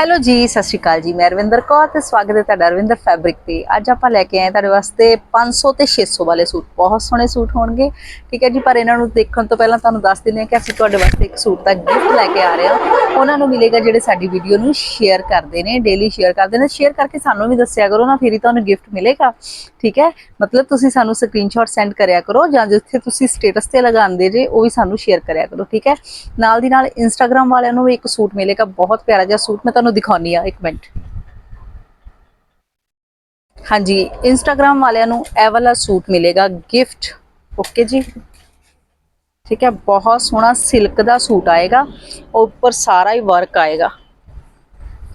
Hello ਜੀ, ਸਤਿ ਸ਼੍ਰੀ ਅਕਾਲ ਜੀ। ਮੈਂ ਰਵਿੰਦਰ ਕੌਰ ਤੇ ਸਵਾਗਤ ਹੈ ਤੁਹਾਡਾ ਰਵਿੰਦਰ ਫੈਬਰਿਕ ਤੇ। ਅੱਜ ਆਪਾਂ ਲੈ ਕੇ ਆਏ ਤੁਹਾਡੇ ਵਾਸਤੇ 500 ਤੇ 600 ਵਾਲੇ ਸੂਟ। ਬਹੁਤ ਸੋਹਣੇ ਸੂਟ ਹੋਣਗੇ। ਠੀਕ ਹੈ ਜੀ, ਪਰ ਇਹਨਾਂ ਨੂੰ ਦੇਖਣ ਤੋਂ ਪਹਿਲਾਂ ਤੁਹਾਨੂੰ ਦੱਸ ਦਿੰਦੇ ਹਾਂ ਕਿ ਅਸੀਂ ਤੁਹਾਡੇ ਵਾਸਤੇ ਇੱਕ ਸੂਟ ਦਾ ਗਿਫਟ ਲੈ ਕੇ ਆ ਰਹੇ ਹਾਂ। ਉਹਨਾਂ ਨੂੰ ਮਿਲੇਗਾ ਜਿਹੜੇ ਸਾਡੀ ਵੀਡੀਓ ਨੂੰ ਸ਼ੇਅਰ ਕਰਦੇ ਨੇ ਡੇਲੀ ਸ਼ੇਅਰ ਕਰਦੇ ਨੇ। ਸ਼ੇਅਰ ਕਰਕੇ ਸਾਨੂੰ ਵੀ ਦੱਸਿਆ ਕਰੋ ਨਾ, ਫਿਰ ਹੀ ਤੁਹਾਨੂੰ ਗਿਫਟ ਮਿਲੇਗਾ। ਠੀਕ ਹੈ? ਮਤਲਬ ਤੁਸੀਂ ਸਾਨੂੰ ਸਕਰੀਨਸ਼ਾਟ ਸੈਂਡ ਕਰਿਆ ਕਰੋ ਜਾਂ ਜਿੱਥੇ ਤੁਸੀਂ ਸਟੇਟਸ ਤੇ ਲਗਾਉਂਦੇ ਜੇ, ਉਹ ਵੀ ਸਾਨੂੰ ਸ਼ੇਅਰ ਕਰਿਆ ਕਰੋ। ਠੀਕ ਹੈ? ਨਾਲ ਦੀ ਨਾਲ ਇੰਸਟਾਗ੍ਰam ਵਾਲਿਆਂ ਨੂੰ ਵੀ ਇੱਕ ਸੂਟ ਮਿਲੇਗਾ, ਬਹੁਤ ਪਿਆਰਾ ਜਿਹਾ ਸੂਟ। ਮੈਂ ਤੁਹਾਨੂੰ ਦਿਖਾਉਣੀ ਆ, ਇੱਕ ਮਿੰਟ। ਹਾਂਜੀ ਇੰਸਟਾਗ੍ਰam ਵਾਲਿਆਂ ਨੂੰ ਇਹ ਵਾਲਾ ਸੂਟ ਮਿਲੇਗਾ ਗਿਫਟ ਓਕੇ ਜੀ? ਠੀਕ ਹੈ, ਬਹੁਤ ਸੋਹਣਾ ਸਿਲਕ ਦਾ ਸੂਟ ਆਏਗਾ ਉੱਪਰ ਸਾਰਾ ਹੀ ਵਰਕ ਆਏਗਾ।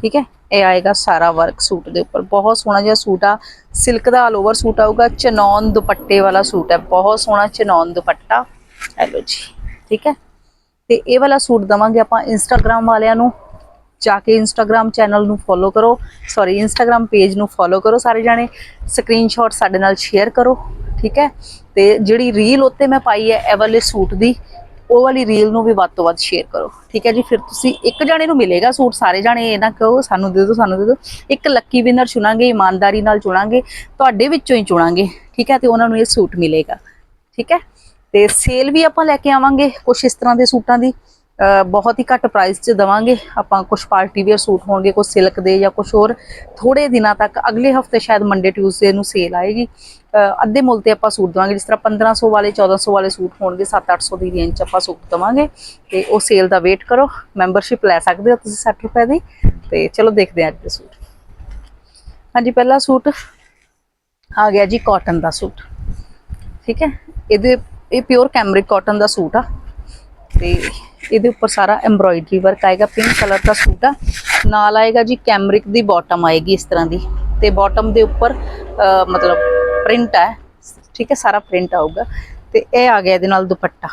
ਠੀਕ ਹੈ, ਇਹ ਆਏਗਾ ਸਾਰਾ ਵਰਕ ਸੂਟ ਦੇ ਉੱਪਰ। ਬਹੁਤ ਸੋਹਣਾ ਜਿਹਾ ਸੂਟ ਆ ਸਿਲਕ ਦਾ ਆਲ ਓਵਰ ਸੂਟ ਆਊਗਾ, ਚਨੌਨ ਦੁਪੱਟੇ ਵਾਲਾ ਸੂਟ ਹੈ। ਬਹੁਤ ਸੋਹਣਾ ਚਨੌਨ ਦੁਪੱਟਾ। ਹੈਲੋ ਜੀ, ਠੀਕ ਹੈ। ਤੇ ਇਹ ਵਾਲਾ ਸੂਟ ਦਵਾਂਗੇ ਆਪਾਂ ਇੰਸਟਾਗ੍ਰam ਵਾਲਿਆਂ ਨੂੰ। ਜਾ ਕੇ ਇੰਸਟਾਗ੍ਰam ਚੈਨਲ ਨੂੰ ਫੋਲੋ ਕਰੋ। ਸੌਰੀ ਇੰਸਟਾਗ੍ਰam ਪੇਜ ਨੂੰ ਫੋਲੋ ਕਰੋ ਸਾਰੇ ਜਾਣੇ। ਸਕਰੀਨਸ਼ਾਟ ਸਾਡੇ ਨਾਲ ਸ਼ੇਅਰ ਕਰੋ, ਠੀਕ ਹੈ? ਤੇ ਜਿਹੜੀ ਰੀਲ ਉੱਤੇ ਮੈਂ ਪਾਈ ਹੈ, ਇਹ ਵਾਲੇ ਸੂਟ ਦੀ, ਉਹ ਵਾਲੀ ਰੀਲ ਨੂੰ ਵੀ ਵੱਧ ਤੋਂ ਵੱਧ ਸ਼ੇਅਰ ਕਰੋ, ਠੀਕ ਹੈ ਜੀ? ਫਿਰ ਤੁਸੀਂ ਇੱਕ ਜਾਣੇ ਨੂੰ ਮਿਲੇਗਾ ਸੂਟ, ਸਾਰੇ ਜਾਣੇ ਇਹ ਨਾ ਕਹੋ, ਸਾਨੂੰ ਦੇ ਦਿਓ, ਸਾਨੂੰ ਦੇ ਦਿਓ। ਇੱਕ ਲੱਕੀ ਵਿਨਰ ਚੁਣਾਂਗੇ, ਇਮਾਨਦਾਰੀ ਨਾਲ ਚੁਣਾਂਗੇ, ਤੁਹਾਡੇ ਵਿੱਚੋਂ ਹੀ ਚੁਣਾਂਗੇ, ਠੀਕ ਹੈ? ਤੇ ਉਹਨਾਂ ਨੂੰ ਇਹ ਸੂਟ ਮਿਲੇਗਾ, ਠੀਕ ਹੈ? ਤੇ ਸੇਲ ਵੀ ਆਪਾਂ ਲੈ ਕੇ ਆਵਾਂਗੇ ਕੁਝ ਇਸ ਤਰ੍ਹਾਂ ਦੇ ਸੂਟਾਂ ਦੀ। ਬਹੁਤ ਹੀ ਘੱਟ ਪ੍ਰਾਈਸ 'ਚ ਦਵਾਂਗੇ। ਆਪਾਂ ਕੁਝ ਪਾਰਟੀ ਵੇਅਰ ਸੂਟ ਹੋਣਗੇ ਕੁਝ ਸਿਲਕ ਦੇ ਜਾਂ ਕੁਝ ਹੋਰ। ਥੋੜੇ ਦਿਨਾਂ ਤੱਕ, ਅਗਲੇ ਹਫ਼ਤੇ ਸ਼ਾਇਦ ਮੰਡੇ ਟਿਊਜ਼ਡੇ ਨੂੰ ਸੇਲ ਆਏਗੀ। ਅੱਧੇ ਮੁੱਲ ਤੇ ਆਪਾਂ ਸੂਟ ਦਵਾਂਗੇ। ਜਿਸ ਤਰ੍ਹਾਂ 1500 ਵਾਲੇ 1400 ਵਾਲੇ ਸੂਟ ਹੋਣਗੇ 7-800 ਦੀ ਰੇਂਜ 'ਚ ਆਪਾਂ ਸੂਟ ਦਵਾਂਗੇ। ਤੇ ਉਹ ਸੇਲ ਦਾ ਵੇਟ ਕਰੋ। ਮੈਂਬਰਸ਼ਿਪ ਲੈ ਸਕਦੇ ਹੋ ਤੁਸੀਂ 60 ਰੁਪਏ ਦੀ। ਤੇ ਚਲੋ ਦੇਖਦੇ ਹਾਂ ਅੱਜ ਦੇ ਸੂਟ। ਹਾਂਜੀ, ਪਹਿਲਾ ਸੂਟ ਆ ਗਿਆ ਜੀ ਕਾਟਨ ਦਾ ਸੂਟ। ਠੀਕ ਹੈ? ਇਹਦੇ, ਇਹ ਪਿਓਰ ਕੈਮਰਿਕ ਕਾਟਨ ਦਾ ਸੂਟ ਆ। ਤੇ ਇਹਦੇ ਉੱਪਰ ਸਾਰਾ ਐਮਬ੍ਰੋਇਡਰੀ ਵਰਕ ਆਏਗਾ ਪਿੰਕ ਕਲਰ ਦਾ ਸੂਟ ਆ। ਨਾਲ ਆਏਗਾ ਜੀ ਕੈਮਰਿਕ ਦੀ ਬਾਟਮ ਆਏਗੀ ਇਸ ਤਰ੍ਹਾਂ ਦੀ। ਤੇ ਬਾਟਮ ਦੇ ਉੱਪਰ ਮਤਲਬ ਪ੍ਰਿੰਟ ਹੈ ਠੀਕ ਹੈ, ਸਾਰਾ ਪ੍ਰਿੰਟ ਆਊਗਾ। ਤੇ ਇਹ ਆ ਗਿਆ ਇਹਦੇ ਨਾਲ ਦੁਪੱਟਾ।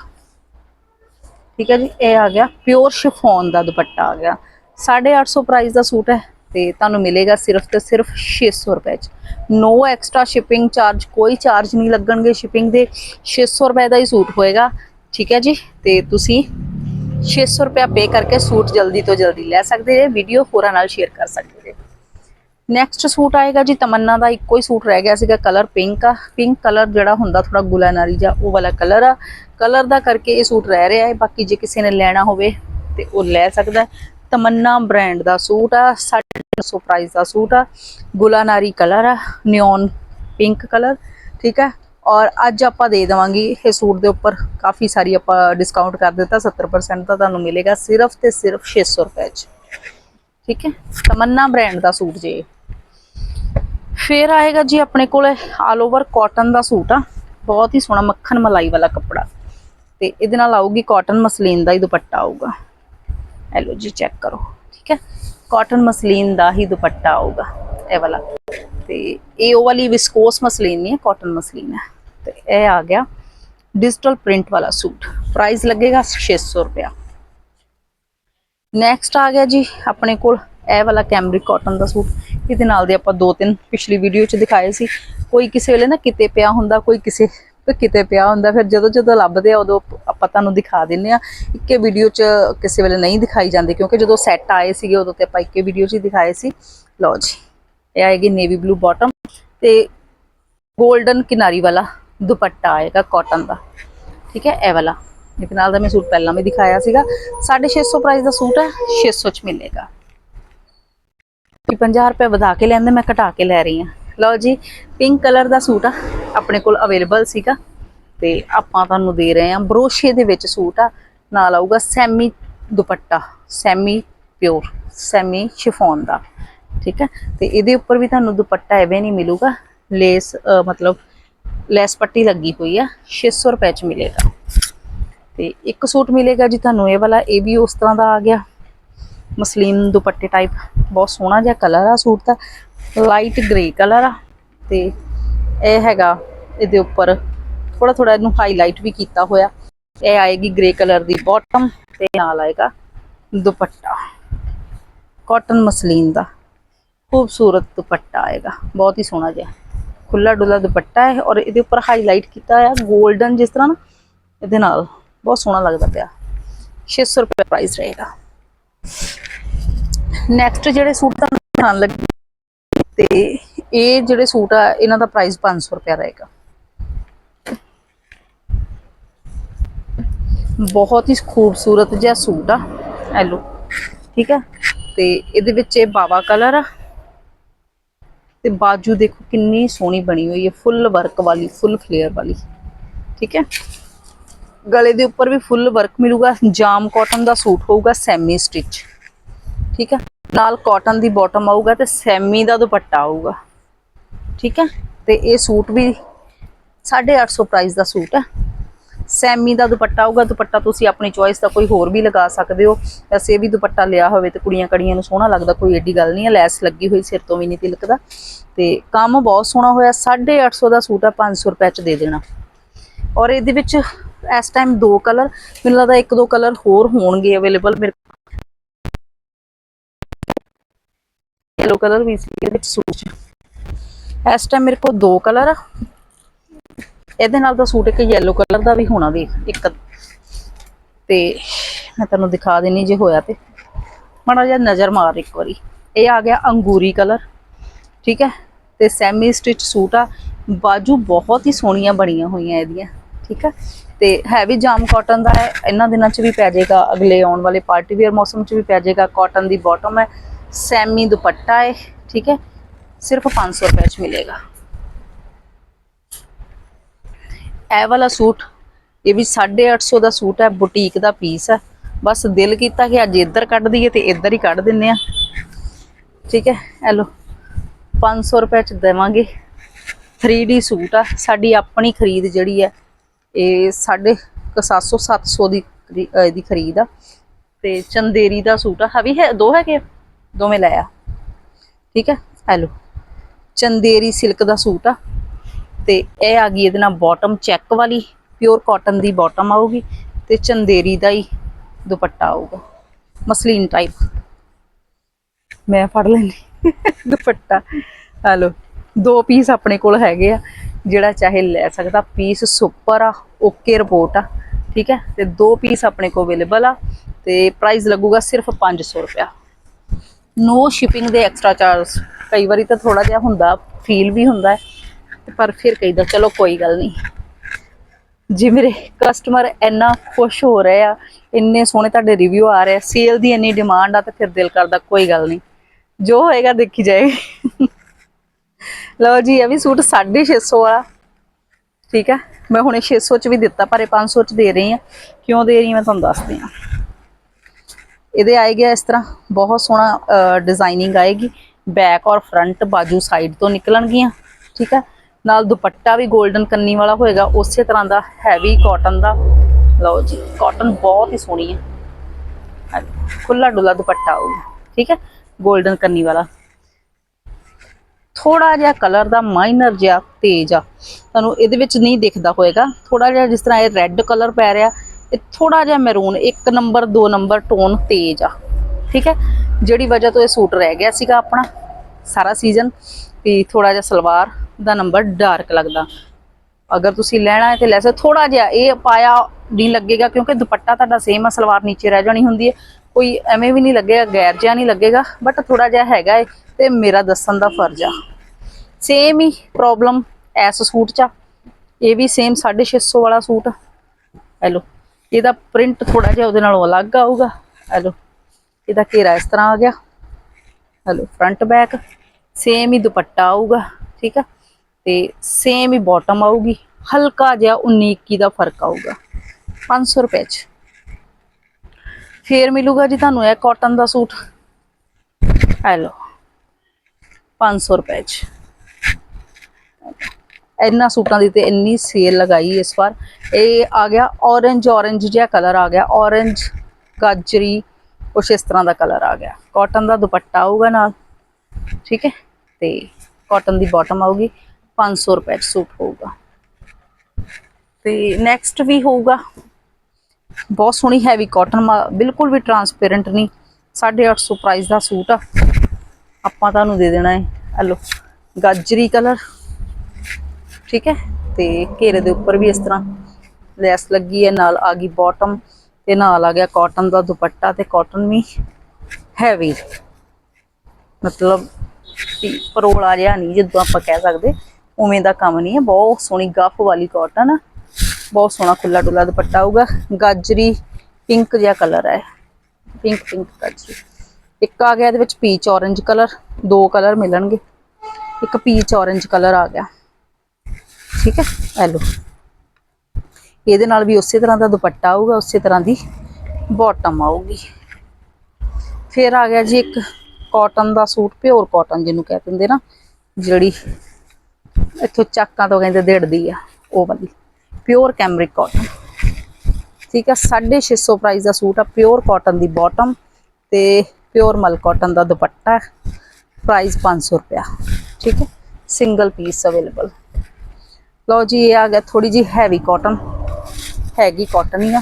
ਠੀਕ ਹੈ ਜੀ, ਇਹ ਆ ਗਿਆ। ਪਿਓਰ ਸ਼ਿਫੋਨ ਦਾ ਦੁਪੱਟਾ ਆ ਗਿਆ। 850 ਪ੍ਰਾਈਸ ਦਾ ਸੂਟ ਹੈ ਤੇ ਤੁਹਾਨੂੰ ਮਿਲੇਗਾ ਸਿਰਫ ਤੇ ਸਿਰਫ 600 ਰੁਪਏ ਚ। ਨੋ ਐਕਸਟਰਾ ਸ਼ਿਪਿੰਗ ਚਾਰਜ ਕੋਈ ਚਾਰਜ ਨਹੀਂ ਲੱਗਣਗੇ ਸ਼ਿਪਿੰਗ ਦੇ। 600 ਰੁਪਏ ਦਾ ਹੀ ਸੂਟ ਹੋਏਗਾ। ਠੀਕ ਹੈ ਜੀ, ਤੇ ਤੁਸੀਂ 600 ਰੁਪਏ ਪੇ ਕਰਕੇ ਸੂਟ ਜਲਦੀ ਤੋਂ ਜਲਦੀ ਲੈ ਸਕਦੇ ਜੇ ਵੀਡੀਓ ਹੋਰਾਂ ਨਾਲ ਸ਼ੇਅਰ ਕਰ ਸਕਦੇ ਜੇ। ਨੈਕਸਟ ਸੂਟ ਆਏਗਾ ਜੀ, ਤਮੰਨਾ ਦਾ ਇੱਕੋ ਹੀ ਸੂਟ ਰਹਿ ਗਿਆ ਸੀਗਾ ਕਲਰ ਪਿੰਕ ਆ। ਪਿੰਕ ਕਲਰ ਜਿਹੜਾ ਹੁੰਦਾ ਥੋੜਾ ਗੁਲਾਨਾਰੀ ਜਾਂ ਉਹ ਵਾਲਾ ਕਲਰ ਆ। ਕਲਰ ਦਾ ਕਰਕੇ ਇਹ ਸੂਟ ਰਹਿ ਰਿਹਾ ਹੈ, ਬਾਕੀ ਜੇ ਕਿਸੇ ਨੇ ਲੈਣਾ ਹੋਵੇ ਤੇ ਉਹ ਲੈ ਸਕਦਾ ਤਮੰਨਾ ਬ੍ਰਾਂਡ ਦਾ ਸੂਟ ਆ 350 ਪ੍ਰਾਈਸ ਦਾ ਸੂਟ ਆ। ਗੁਲਾਨਾਰੀ ਕਲਰ ਆ ਨਿਓਨ ਪਿੰਕ ਕਲਰ ਠੀਕ ਹੈ ਔਰ ਅੱਜ ਆਪਾਂ ਦੇ ਦੇਵਾਂਗੇ ਇਹ ਸੂਟ ਦੇ ਉੱਪਰ ਕਾਫੀ ਸਾਰੀ ਆਪਾਂ ਡਿਸਕਾਊਂਟ ਕਰ ਦਿੱਤਾ 70% ਦਾ ਤੁਹਾਨੂੰ ਮਿਲੇਗਾ ਸਿਰਫ ਤੇ ਸਿਰਫ 600 ਰੁਪਏ ਚ। ਠੀਕ ਹੈ? ਤਮੰਨਾ ਬ੍ਰਾਂਡ ਦਾ ਸੂਟ ਜੇ ਫਿਰ ਆਏਗਾ ਜੀ ਆਪਣੇ ਕੋਲ ਆਲ ਓਵਰ ਕਾਟਨ ਦਾ ਸੂਟ ਆ। ਬਹੁਤ ਹੀ ਸੋਹਣਾ ਮੱਖਣ ਮਲਾਈ ਵਾਲਾ ਕੱਪੜਾ। ਤੇ ਇਹਦੇ ਨਾਲ ਆਊਗੀ ਕਾਟਨ ਮਸਲੀਨ ਦਾ ਹੀ ਦੁਪੱਟਾ ਆਊਗਾ। ਇਹ ਲਓ ਜੀ ਚੈੱਕ ਕਰੋ। ਠੀਕ ਹੈ? ਕਾਟਨ ਮਸਲੀਨ ਦਾ ਹੀ ਦੁਪੱਟਾ ਆਊਗਾ, ਇਹ ਵਾਲਾ। ਤੇ ਇਹ ਉਹ ਵਾਲੀ ਵਿਸਕੋਸ ਮਸਲੀਨ ਨਹੀਂ ਹੈ ਕਾਟਨ ਮਸਲੀਨ ਹੈ। ਤੇ ਇਹ ਆ ਗਿਆ ਡਿਜੀਟਲ ਪ੍ਰਿੰਟ ਵਾਲਾ ਸੂਟ। ਪ੍ਰਾਈਸ ਲੱਗੇਗਾ 600 ਰੁਪਇਆ। ਨੈਕਸਟ ਆ ਗਿਆ ਜੀ, ਆਪਣੇ ਕੋਲ ਇਹ ਵਾਲਾ ਕੈਮਰਿਕ ਕਾਟਨ ਦਾ ਸੂਟ। ਇਹਦੇ ਨਾਲ ਦੇ ਆਪਾਂ ਦੋ ਤਿੰਨ ਪਿਛਲੀ ਵੀਡੀਓ 'ਚ ਦਿਖਾਏ ਸੀ। ਕੋਈ ਕਿਸੇ ਵੇਲੇ ਨਾ ਕਿਤੇ ਪਿਆ ਹੁੰਦਾ, ਕੋਈ ਕਿਸੇ ਤੇ ਕਿਤੇ ਪਿਆ ਹੁੰਦਾ, ਫਿਰ ਜਦੋਂ ਜਦੋਂ ਲੱਭਦੇ ਆ, ਉਦੋਂ ਆਪਾਂ ਤੁਹਾਨੂੰ ਦਿਖਾ ਦਿੰਨੇ ਆ। ਇੱਕੇ ਵੀਡੀਓ 'ਚ ਕਿਸੇ ਵੇਲੇ ਨਹੀਂ ਦਿਖਾਈ ਜਾਂਦੇ, ਕਿਉਂਕਿ ਜਦੋਂ ਸੈੱਟ ਆਏ ਸੀਗੇ, ਉਦੋਂ ਤੇ ਆਪਾਂ ਇੱਕੇ ਵੀਡੀਓ 'ਚ ਹੀ ਦਿਖਾਏ ਸੀ। ਲਓ ਜੀ, ਇਹ ਆਏਗੀ ਨੇਵੀ ਬਲੂ ਬਾਟਮ ਤੇ 골ਡਨ ਕਿਨਾਰੀ ਵਾਲਾ ਦੁਪੱਟਾ ਆਏਗਾ ਕਾਟਨ ਦਾ। ਠੀਕ ਹੈ, ਇਹ ਵਾਲਾ। ਇਹਦੇ ਨਾਲ ਦਾ ਮੈਂ ਸੂਟ ਪਹਿਲਾਂ ਵੀ ਦਿਖਾਇਆ ਸੀਗਾ। 650 ਪ੍ਰਾਈਸ ਦਾ ਸੂਟ ਹੈ 600 ਚ ਮਿਲੇਗਾ। ਕਿ 50 ਰੁਪਏ ਵਧਾ ਕੇ ਲੈਂਦੇ, ਮੈਂ ਘਟਾ ਕੇ ਲੈ ਰਹੀ ਹਾਂ। ਲਓ ਜੀ ਪਿੰਕ ਕਲਰ ਦਾ ਸੂਟ ਆ, ਆਪਣੇ ਕੋਲ ਅਵੇਲੇਬਲ ਸੀਗਾ। ਤੇ ਆਪਾਂ ਤੁਹਾਨੂੰ ਦੇ ਰਹੇ ਹਾਂ ਬਰੋਸ਼ੇ ਦੇ ਵਿੱਚ ਸੂਟ ਆ, ਨਾਲ ਆਊਗਾ ਸੈਮੀ ਦੁਪੱਟਾ ਸੈਮੀ ਪਿਓਰ ਸੈਮੀ ਸ਼ਿਫੋਨ ਦਾ, ਠੀਕ ਹੈ ਤੇ ਇਹਦੇ ਉੱਪਰ ਵੀ ਤੁਹਾਨੂੰ ਦੁਪੱਟਾ ਐਵੇਂ ਨਹੀਂ ਮਿਲੂਗਾ ਲੇਸ ਮਤਲਬ ਲੈਸ ਪੱਟੀ ਲੱਗੀ ਹੋਈ ਆ 600 ਰੁਪਏ ਚ ਮਿਲੇਗਾ। ਤੇ ਇੱਕ ਸੂਟ ਮਿਲੇਗਾ ਜੀ ਤੁਹਾਨੂੰ, ਇਹ ਵਾਲਾ, ਇਹ ਵੀ ਉਸ ਤਰ੍ਹਾਂ ਦਾ ਆ ਗਿਆ, ਮਸਲੀਨ ਦੁਪੱਟੇ ਟਾਈਪ ਬਹੁਤ ਸੋਹਣਾ ਜਿਹਾ ਕਲਰ ਆ ਸੂਟ ਦਾ ਲਾਈਟ ਗ੍ਰੇ ਕਲਰ ਆ ਤੇ ਇਹ ਹੈਗਾ ਇਹਦੇ ਉੱਪਰ ਥੋੜਾ ਥੋੜਾ ਇਹਨੂੰ ਹਾਈਲਾਈਟ ਵੀ ਕੀਤਾ ਹੋਇਆ। ਇਹ ਆਏਗੀ ਗ੍ਰੇ ਕਲਰ ਦੀ ਬਾਟਮ ਤੇ ਨਾਲ ਆਏਗਾ ਦੁਪੱਟਾ। ਕਾਟਨ ਮਸਲੀਨ ਦਾ ਖੂਬਸੂਰਤ ਦੁਪੱਟਾ ਆਏਗਾ, ਬਹੁਤ ਹੀ ਸੋਹਣਾ ਜਿਹਾ। ਖੁੱਲਾ ਡੁੱਲਾ ਦੁਪੱਟਾ ਹੈ ਔਰ ਇਹਦੇ ਉੱਪਰ ਹਾਈਲਾਈਟ ਕੀਤਾ ਹੋਇਆ 골ਡਨ ਜਿਸ ਤਰ੍ਹਾਂ ਨਾ, ਇਹਦੇ ਨਾਲ ਬਹੁਤ ਸੋਹਣਾ ਲੱਗਦਾ ਪਿਆ। 600 ਰੁਪਏ ਪ੍ਰਾਈਸ ਰਹੇਗਾ। ਨੈਕਸਟ ਜਿਹੜੇ ਸੂਟ ਤੁਹਾਨੂੰ ਦਿਖਾਉਣ ਲੱਗੀ ਤੇ ਇਹ ਜਿਹੜੇ ਸੂਟ ਆ, ਇਹਨਾਂ ਦਾ ਪ੍ਰਾਈਸ 500 ਰੁਪਏ ਰਹੇਗਾ। ਬਹੁਤ ਹੀ ਖੂਬਸੂਰਤ ਜਿਹਾ ਸੂਟ ਆ ਐਲੋ ਠੀਕ ਆ? ਤੇ ਇਹਦੇ ਵਿੱਚ ਇਹ ਬਾਵਾ ਕਲਰ ਆ। ਤੇ ਬਾਜੂ ਦੇਖੋ ਕਿੰਨੀ ਸੋਹਣੀ ਬਣੀ ਹੋਈ ਹੈ ਫੁੱਲ ਵਰਕ ਵਾਲੀ ਫੁੱਲ ਫਲੇਅਰ ਵਾਲੀ। ਠੀਕ ਹੈ ਗਲੇ ਦੇ ਉੱਪਰ ਵੀ ਫੁੱਲ ਵਰਕ ਮਿਲੂਗਾ, ਜਾਮ ਕਾਟਨ ਦਾ ਸੂਟ ਹੋਊਗਾ ਸੈਮੀ ਸਟਿਚ ਠੀਕ ਹੈ ਨਾਲ ਕਾਟਨ ਦੀ ਬਾਟਮ ਆਊਗਾ ਤੇ ਸੈਮੀ ਦਾ ਦੁਪੱਟਾ ਆਊਗਾ। ਠੀਕ ਹੈ? ਤੇ ਇਹ ਸੂਟ ਵੀ 850 ਪ੍ਰਾਈਸ ਦਾ ਸੂਟ ਹੈ। ਸੈਮੀ ਦਾ ਦੁਪੱਟਾ ਆਊਗਾ, ਦੁਪੱਟਾ ਤੁਸੀਂ ਆਪਣੀ ਚੋਇਸ ਦਾ ਕੋਈ ਹੋਰ ਵੀ ਲਗਾ ਸਕਦੇ ਹੋ। ਵੈਸੇ ਇਹ ਵੀ ਦੁਪੱਟਾ ਲਿਆ ਹੋਵੇ ਤੇ ਕੁੜੀਆਂ ਕੜੀਆਂ ਨੂੰ ਸੋਹਣਾ ਲੱਗਦਾ, ਕੋਈ ਏਡੀ ਗੱਲ ਨਹੀਂ ਹੈ, ਲੈਸ ਲੱਗੀ ਹੋਈ, ਸਿਰ ਤੋਂ ਵੀ ਨਹੀਂ ਤਿਲਕਦਾ। ਤੇ ਕੰਮ ਬਹੁਤ ਸੋਹਣਾ ਹੋਇਆ 850 ਦਾ ਸੂਟ ਆ 500 ਰੁਪਏ ਚ ਦੇ ਦੇਣਾ। ਔਰ ਇਹਦੇ ਵਿੱਚ ਇਸ ਟਾਈਮ ਦੋ ਕਲਰ ਮੈਨੂੰ ਲੱਗਦਾ ਇੱਕ ਦੋ ਕਲਰ ਹੋਰ ਹੋਣਗੇ ਅਵੇਲੇਬਲ ਮੇਰੇ ਯੈਲੋ ਕਲਰ ਵੀ ਸੀ, ਇਹਦੇ ਵਿੱਚ ਸੂਟ 'ਚ ਇਸ ਟਾਈਮ ਮੇਰੇ ਕੋਲ ਦੋ ਕਲਰ ਆ। ਇਹਦੇ ਨਾਲ ਦਾ ਸੂਟ ਇੱਕ ਯੈਲੋ ਕਲਰ ਦਾ ਵੀ ਹੋਣਾ ਵੀ ਇੱਕ ਤੇ ਮੈਂ ਤੁਹਾਨੂੰ ਦਿਖਾ ਦੇਣੀ ਜੇ ਹੋਇਆ ਤੇ। ਮਾੜਾ ਜਿਹਾ ਨਜ਼ਰ ਮਾਰ ਇੱਕ ਵਾਰੀ। ਇਹ ਆ ਗਿਆ ਅੰਗੂਰੀ ਕਲਰ ਠੀਕ ਹੈ? ਤੇ ਸੈਮੀ ਸਟਿਚ ਸੂਟ ਆ। ਬਾਜੂ ਬਹੁਤ ਹੀ ਸੋਹਣੀਆਂ ਬਣੀਆਂ ਹੋਈਆਂ ਇਹਦੀਆਂ, ਠੀਕ ਹੈ? ਤੇ ਹੈ ਵੀ ਜਾਮ ਕਾਟਨ ਦਾ ਹੈ। ਇਹਨਾਂ ਦਿਨਾਂ 'ਚ ਵੀ ਪੈ ਜਾਏਗਾ, ਅਗਲੇ ਆਉਣ ਵਾਲੇ ਪਾਰਟੀ ਵੇਅਰ ਮੌਸਮ 'ਚ ਵੀ ਪੈ ਜਾਏਗਾ। ਕਾਟਨ ਦੀ ਬਾਟਮ ਹੈ। ਸੈਮੀ ਦੁਪੱਟਾ ਹੈ, ਠੀਕ ਹੈ? ਸਿਰਫ 500 ਰੁਪਏ 'ਚ ਮਿਲੇਗਾ। ਇਹ ਵਾਲਾ ਸੂਟ, ਇਹ ਵੀ 850 ਦਾ ਸੂਟ ਹੈ, ਬੁਟੀਕ ਦਾ ਪੀਸ ਹੈ। ਬਸ ਦਿਲ ਕੀਤਾ ਕਿ ਅੱਜ ਇੱਧਰ ਕੱਢ ਦਈਏ ਤੇ ਇੱਧਰ ਹੀ ਕੱਢ ਦਿੰਨੇ ਆ। ਠੀਕ ਹੈ? ਇਹ ਲੋ 500 ਰੁਪਏ ਚ ਦੇਵਾਂਗੇ। 3D ਸੂਟ ਆ, ਸਾਡੀ ਆਪਣੀ ਖਰੀਦ ਜਿਹੜੀ ਹੈ, ਇਹ ਸਾਢੇ 700 700 ਦੀ ਖਰੀ- ਅਹ ਦੀ ਖਰੀਦ ਆ। ਤੇ ਚੰਦੇਰੀ ਦਾ ਸੂਟ ਆ। ਹਵੀ ਹੈ? ਦੋ ਹੈਗੇ ਦੋਵੇਂ ਲੈ ਆ। ਠੀਕ ਹੈ? ਇਹ ਲੋ ਚੰਦੇਰੀ ਸਿਲਕ ਦਾ ਸੂਟ ਆ। ਤੇ ਇਹ ਆ ਗਈ ਇਹਦੇ ਨਾਲ ਬਾਟਮ ਚੈੱਕ ਵਾਲੀ। ਪਿਓਰ ਕਾਟਨ ਦੀ ਬਾਟਮ ਆਊਗੀ ਤੇ ਚੰਦੇਰੀ ਦਾ ਹੀ ਦੁਪੱਟਾ ਆਊਗਾ। ਮਸਲੀਨ ਟਾਈਪ ਮੈਂ ਫੜ ਲੈਣੀ ਦੁਪੱਟਾ। ਹਲੋ ਦੋ ਪੀਸ ਆਪਣੇ ਕੋਲ ਹੈਗੇ ਆ, ਜਿਹੜਾ ਚਾਹੇ ਲੈ ਸਕਦਾ। ਪੀਸ ਸੁਪਰ ਆ ਓਕੇ ਰਿਪੋਰਟ ਆ। ਠੀਕ ਹੈ? ਤੇ ਦੋ ਪੀਸ ਆਪਣੇ ਕੋਲ ਅਵੇਲੇਬਲ ਆ। ਤੇ ਪ੍ਰਾਈਸ ਲੱਗੂਗਾ ਸਿਰਫ 500 ਰੁਪਿਆ ਨੋ ਸ਼ਿਪਿੰਗ ਦੇ ਐਕਸਟਰਾ ਚਾਰਜ ਕਈ ਵਾਰੀ ਤਾਂ ਥੋੜਾ ਜਿਹਾ ਹੁੰਦਾ ਫੀਲ ਵੀ ਹੁੰਦਾ ਪਰ ਫਿਰ ਕਹੀਦਾ ਚਲੋ ਕੋਈ ਗੱਲ ਨਹੀਂ। ਜੇ ਮੇਰੇ ਕਸਟਮਰ ਇੰਨਾ ਖੁਸ਼ ਹੋ ਰਹੇ ਆ, ਇੰਨੇ ਸੋਹਣੇ ਤੁਹਾਡੇ ਰਿਵਿਊ ਆ ਰਹੇ ਆ ਸੇਲ ਦੀ ਇੰਨੀ ਡਿਮਾਂਡ ਆ ਤੇ ਫਿਰ ਦਿਲ ਕਰਦਾ ਕੋਈ ਗੱਲ ਨਹੀਂ। ਜੋ ਹੋਏਗਾ ਦੇਖੀ ਜਾਏਗੀ। ਲਓ ਜੀ, ਇਹ ਵੀ ਸੂਟ 650 ਆ ਠੀਕ ਹੈ, ਮੈਂ ਹੁਣੇ 600 ਚ ਵੀ ਦਿੱਤਾ, ਪਰ ਇਹ 500 ਚ ਦੇ ਰਹੀ ਆ ਕਿਉਂ ਦੇ ਰਹੀ ਹਾਂ, ਮੈਂ ਤੁਹਾਨੂੰ ਦੱਸਦੀ ਆ ਇਹਦੇ ਆਏਗਾ ਇਸ ਤਰ੍ਹਾਂ ਬਹੁਤ ਸੋਹਣਾ ਡਿਜ਼ਾਈਨਿੰਗ ਆਏਗੀ। ਬੈਕ ਔਰ ਫਰੰਟ ਬਾਜੂ ਸਾਈਡ ਤੋਂ ਨਿਕਲਣਗੀਆਂ, ਠੀਕ ਹੈ? ਨਾਲ ਦੁਪੱਟਾ ਵੀ 골ਡਨ ਕੰਨੀ ਵਾਲਾ ਹੋਏਗਾ, ਉਸੇ ਤਰ੍ਹਾਂ ਦਾ ਹੈਵੀ ਕਾਟਨ ਦਾ। ਲਓ ਜੀ ਕਾਟਨ ਬਹੁਤ ਹੀ ਸੋਹਣੀ ਹੈ। ਖੁੱਲਾ ਡੁੱਲਾ ਦੁਪੱਟਾ ਆਊਗਾ ਠੀਕ ਹੈ? 골ਡਨ ਕੰਨੀ ਵਾਲਾ। ਥੋੜਾ ਜਿਹਾ ਕਲਰ ਦਾ ਮਾਈਨਰ ਜਿਹਾ ਤੇਜ ਆ। ਤੁਹਾਨੂੰ ਇਹਦੇ ਵਿੱਚ ਨਹੀਂ ਦਿਖਦਾ ਹੋਏਗਾ। ਥੋੜਾ ਜਿਹਾ ਜਿਸ ਤਰ੍ਹਾਂ ਇਹ ਰੈੱਡ ਕਲਰ ਪੈ ਰਿਹਾ ਇਹ ਥੋੜਾ ਜਿਹਾ ਮੈਰੂਨ ਇੱਕ ਨੰਬਰ ਦੋ ਨੰਬਰ ਟੋਨ ਤੇਜ ਆ। ਠੀਕ ਹੈ? ਜਿਹੜੀ ਵਜ੍ਹਾ ਤੋਂ ਇਹ ਸੂਟ ਰਹਿ ਗਿਆ ਸੀਗਾ ਆਪਣਾ, ਸਾਰਾ ਸੀਜ਼ਨ ਵੀ ਥੋੜਾ ਜਿਹਾ ਸਲਵਾਰ ਦਾ ਨੰਬਰ ਡਾਰਕ ਲੱਗਦਾ। ਅਗਰ ਤੁਸੀਂ ਲੈਣਾ ਹੈ ਤੇ ਲੈ ਸਕਦੇ ਥੋੜਾ ਜਿਹਾ ਇਹ ਪਾਇਆ ਨਹੀਂ ਲੱਗੇਗਾ, ਕਿਉਂਕਿ ਦੁਪੱਟਾ ਤੁਹਾਡਾ ਸੇਮ ਆ, ਸਲਵਾਰ ਨੀਚੇ ਰਹਿ ਜਾਣੀ ਹੁੰਦੀ ਹੈ। ਕੋਈ ਐਵੇਂ ਵੀ ਨਹੀਂ ਲੱਗੇਗਾ, ਗੈਰ ਜਿਹਾ ਨਹੀਂ ਲੱਗੇਗਾ ਬਟ ਥੋੜਾ ਜਿਹਾ ਹੈਗਾ ਏ ਤੇ ਮੇਰਾ ਦੱਸਣ ਦਾ ਫਰਜ਼ ਆ। ਸੇਮ ਹੀ ਪ੍ਰੋਬਲਮ ਐਸ ਸੂਟ ਚ ਆ। ਇਹ ਵੀ ਸੇਮ 650 ਵਾਲਾ ਸੂਟ ਹੈਲੋ। ਇਹਦਾ ਪ੍ਰਿੰਟ ਥੋੜਾ ਜਿਹਾ ਉਹਦੇ ਨਾਲੋਂ ਅਲੱਗ ਆਊਗਾ। ਹੈਲੋ ਇਹਦਾ ਘੇਰਾ ਇਸ ਤਰ੍ਹਾਂ ਆ ਗਿਆ। ਹੈਲੋ ਫਰੰਟ ਬੈਕ ਸੇਮ ਹੀ ਦੁਪੱਟਾ ਆਊਗਾ, ਠੀਕ ਆ? ਤੇ ਸੇਮ ਹੀ ਬਾਟਮ ਆਊਗੀ। ਹਲਕਾ ਜਿਹਾ 19 21 ਦਾ ਫ਼ਰਕ ਆਊਗਾ। 500 ਰੁਪਏ ਚ। ਫੇਰ ਮਿਲੂਗਾ ਜੀ ਤੁਹਾਨੂੰ ਇਹ ਕਾਟਨ ਦਾ ਸੂਟ। ਹੈਲੋ 500 ਰੁਪਏ ਚ। ਇੰਨਾ ਸੂਟਾਂ ਦੀ ਤੇ ਇੰਨੀ ਸੇਲ ਲਗਾਈ ਇਸ ਵਾਰ। ਇਹ ਆ ਗਿਆ orange orange ਜਿਹਾ ਕਲਰ ਆ ਗਿਆ। orange, ਗਾਜਰੀ, ਕੁਛ ਇਸ ਤਰ੍ਹਾਂ ਦਾ ਕਲਰ ਆ ਗਿਆ। ਕਾਟਨ ਦਾ ਦੁਪੱਟਾ ਆਊਗਾ ਨਾਲ, ਠੀਕ ਹੈ? ਤੇ ਕਾਟਨ ਦੀ ਬਾਟਮ ਆਊਗੀ 500 ਰੁਪਏ ਚ ਸੂਟ ਹੋਊਗਾ। ਤੇ ਨੈਕਸਟ ਵੀ ਹੋਊਗਾ। ਬਹੁਤ ਸੋਹਣੀ ਹੈਵੀ ਕਾਟਨ ਬਿਲਕੁਲ ਵੀ ਟਰਾਂਸਪੇਰੈਂਟ ਨਹੀਂ। 850 ਪ੍ਰਾਈਸ ਦਾ ਸੂਟ ਆ। ਆਪਾਂ ਤੁਹਾਨੂੰ ਦੇ ਦੇਣਾ ਹੈ। ਹਲੋ, ਗਾਜਰੀ ਕਲਰ ਠੀਕ ਹੈ? ਤੇ ਘੇਰੇ ਦੇ ਉੱਪਰ ਵੀ ਇਸ ਤਰ੍ਹਾਂ ਲੈਸ ਲੱਗੀ ਹੈ, ਨਾਲ ਆ ਗਈ ਬਾਟਮ ਤੇ ਨਾਲ ਆ ਗਿਆ ਕਾਟਨ ਦਾ ਦੁਪੱਟਾ ਤੇ ਕਾਟਨ ਵੀ ਹੈਵੀ ਮਤਲਬ ਵੀ ਪਰੋਲਾ ਜਿਹਾ ਨਹੀਂ ਜਿੱਦਾਂ ਆਪਾਂ ਕਹਿ ਸਕਦੇ। ਉਵੇਂ ਦਾ ਕੰਮ ਨਹੀਂ ਹੈ। ਬਹੁਤ ਸੋਹਣੀ ਗੱਫ ਵਾਲੀ ਕਾਟਨ ਆ। ਬਹੁਤ ਸੋਹਣਾ ਖੁੱਲਾ ਡੁੱਲਾ ਦੁਪੱਟਾ ਆਊਗਾ। ਗਾਜਰੀ ਪਿੰਕ ਜਿਹਾ ਕਲਰ ਹੈ। ਪਿੰਕ ਪਿੰਕ ਗਾਜਰੀ। ਇੱਕ ਆ ਗਿਆ ਇਹਦੇ ਵਿੱਚ ਪੀਚ ਔਰੇਂਜ ਕਲਰ ਦੋ ਕਲਰ ਮਿਲਣਗੇ। ਇੱਕ ਪੀਚ ਔਰੇਂਜ ਕਲਰ ਆ ਗਿਆ। ਠੀਕ ਹੈ? ਇਹ ਲਓ ਇਹਦੇ ਨਾਲ ਵੀ ਉਸੇ ਤਰ੍ਹਾਂ ਦਾ ਦੁਪੱਟਾ ਆਊਗਾ, ਉਸੇ ਤਰ੍ਹਾਂ ਦੀ ਬਾਟਮ ਆਊਗੀ। ਫਿਰ ਆ ਗਿਆ ਜੀ ਇੱਕ ਕਾਟਨ ਦਾ ਸੂਟ ਪਿਓਰ ਕਾਟਨ ਜਿਹਨੂੰ ਕਹਿ ਦਿੰਦੇ ਨਾ, ਜਿਹੜੀ ਇੱਥੋਂ ਚੱਕਾਂ ਤੋਂ ਕਹਿੰਦੇ ਡੇੜਦੀ ਆ, ਉਹ ਵਾਲੀ। ਪਿਓਰ ਕੈਮਰਿਕ ਕਾਟਨ ਠੀਕ ਹੈ? 650 ਪ੍ਰਾਈਸ ਦਾ ਸੂਟ ਆ ਪਿਓਰ ਕਾਟਨ ਦੀ ਬਾਟਮ ਤੇ ਪਿਓਰ ਮਲ ਕਾਟਨ ਦਾ ਦੁਪੱਟਾ ਪ੍ਰਾਈਸ 500 ਰੁਪਿਆ ਠੀਕ ਹੈ? ਸਿੰਗਲ ਪੀਸ ਅਵੇਲੇਬਲ ਲਓ ਜੀ, ਇਹ ਆ ਗਿਆ ਥੋੜੀ ਜੀ ਹੈਵੀ ਕਾਟਨ ਹੈਗੀ ਕਾਟਨ ਹੀ ਆ।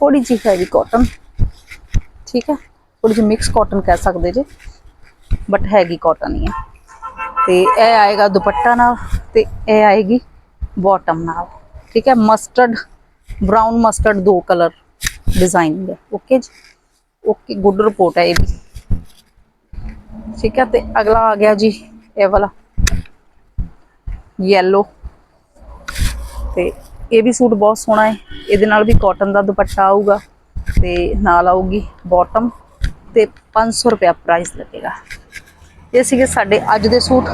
ਥੋੜੀ ਜੀ ਹੈਵੀ ਕਾਟਨ ਠੀਕ ਹੈ ਥੋੜੀ ਜਿਹੀ ਮਿਕਸ ਕਾਟਨ ਕਹਿ ਸਕਦੇ ਜੇ। ਬਟ ਹੈਗੀ ਕਾਟਨ ਹੀ ਆ। ਤੇ ਇਹ ਆਏਗਾ ਦੁਪੱਟਾ ਨਾਲ ਤੇ ਇਹ ਆਏਗੀ ਬਾਟਮ ਨਾਲ। ਠੀਕ ਹੈ ਮਸਟਰਡ ਬ੍ਰਾਊਨ ਮਸਟਰਡ ਦੋ ਕਲਰ ਡਿਜ਼ਾਈਨ ਹੈ ਓਕੇ ਜੀ? ਓਕੇ ਗੁੱਡ ਰਿਪੋਰਟ ਹੈ ਇਹ ਵੀ। ਠੀਕ ਹੈ ਤੇ ਅਗਲਾ ਆ ਗਿਆ ਜੀ, ਇਹ ਵਾਲਾ। ਯੈਲੋ ਤੇ ਇਹ ਵੀ ਸੂਟ ਬਹੁਤ ਸੋਹਣਾ ਹੈ। ਇਹਦੇ ਨਾਲ ਵੀ ਕਾਟਨ ਦਾ ਦੁਪੱਟਾ ਆਊਗਾ ਤੇ ਨਾਲ ਆਊਗੀ ਬਾਟਮ ਤੇ 500 ਰੁਪਿਆ ਪ੍ਰਾਈਸ ਲੱਗੇਗਾ। ਇਹ ਸੀਗੇ ਸਾਡੇ ਅੱਜ ਦੇ ਸੂਟ,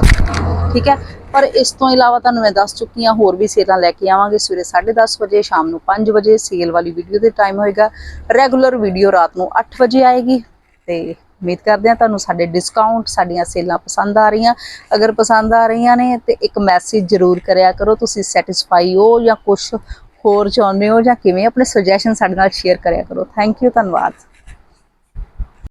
ਠੀਕ ਹੈ? ਪਰ ਇਸ ਤੋਂ ਇਲਾਵਾ ਤੁਹਾਨੂੰ ਮੈਂ ਦੱਸ ਚੁੱਕੀ ਹਾਂ, ਹੋਰ ਵੀ ਸੇਲਾਂ ਲੈ ਕੇ ਆਵਾਂਗੇ ਸਵੇਰੇ 10:30 ਵਜੇ, ਸ਼ਾਮ ਨੂੰ 5 ਵਜੇ ਸੇਲ ਵਾਲੀ ਵੀਡੀਓ ਦੇ ਟਾਈਮ ਹੋਏਗਾ। ਰੈਗੂਲਰ ਵੀਡੀਓ ਰਾਤ ਨੂੰ 8 ਵਜੇ ਆਏਗੀ ਤੇ ਉਮੀਦ ਕਰਦੇ ਹਾਂ ਤੁਹਾਨੂੰ ਸਾਡੇ ਡਿਸਕਾਊਂਟ ਸਾਡੀਆਂ ਸੇਲਾਂ ਪਸੰਦ ਆ ਰਹੀਆਂ। ਅਗਰ ਪਸੰਦ ਆ ਰਹੀਆਂ ਨੇ ਤੇ ਇੱਕ ਮੈਸੇਜ ਜ਼ਰੂਰ ਕਰਿਆ ਕਰੋ, ਤੁਸੀਂ ਸੈਟੀਸਫਾਈ ਹੋ ਜਾਂ ਕੁਝ ਹੋਰ ਚਾਹੁੰਦੇ ਹੋ ਜਾਂ ਕਿਵੇਂ, ਆਪਣੇ ਸੁਜੈਸ਼ਨ ਸਾਡੇ ਨਾਲ ਸ਼ੇਅਰ ਕਰਿਆ ਕਰੋ। ਥੈਂਕ ਯੂ ਧੰਨਵਾਦ।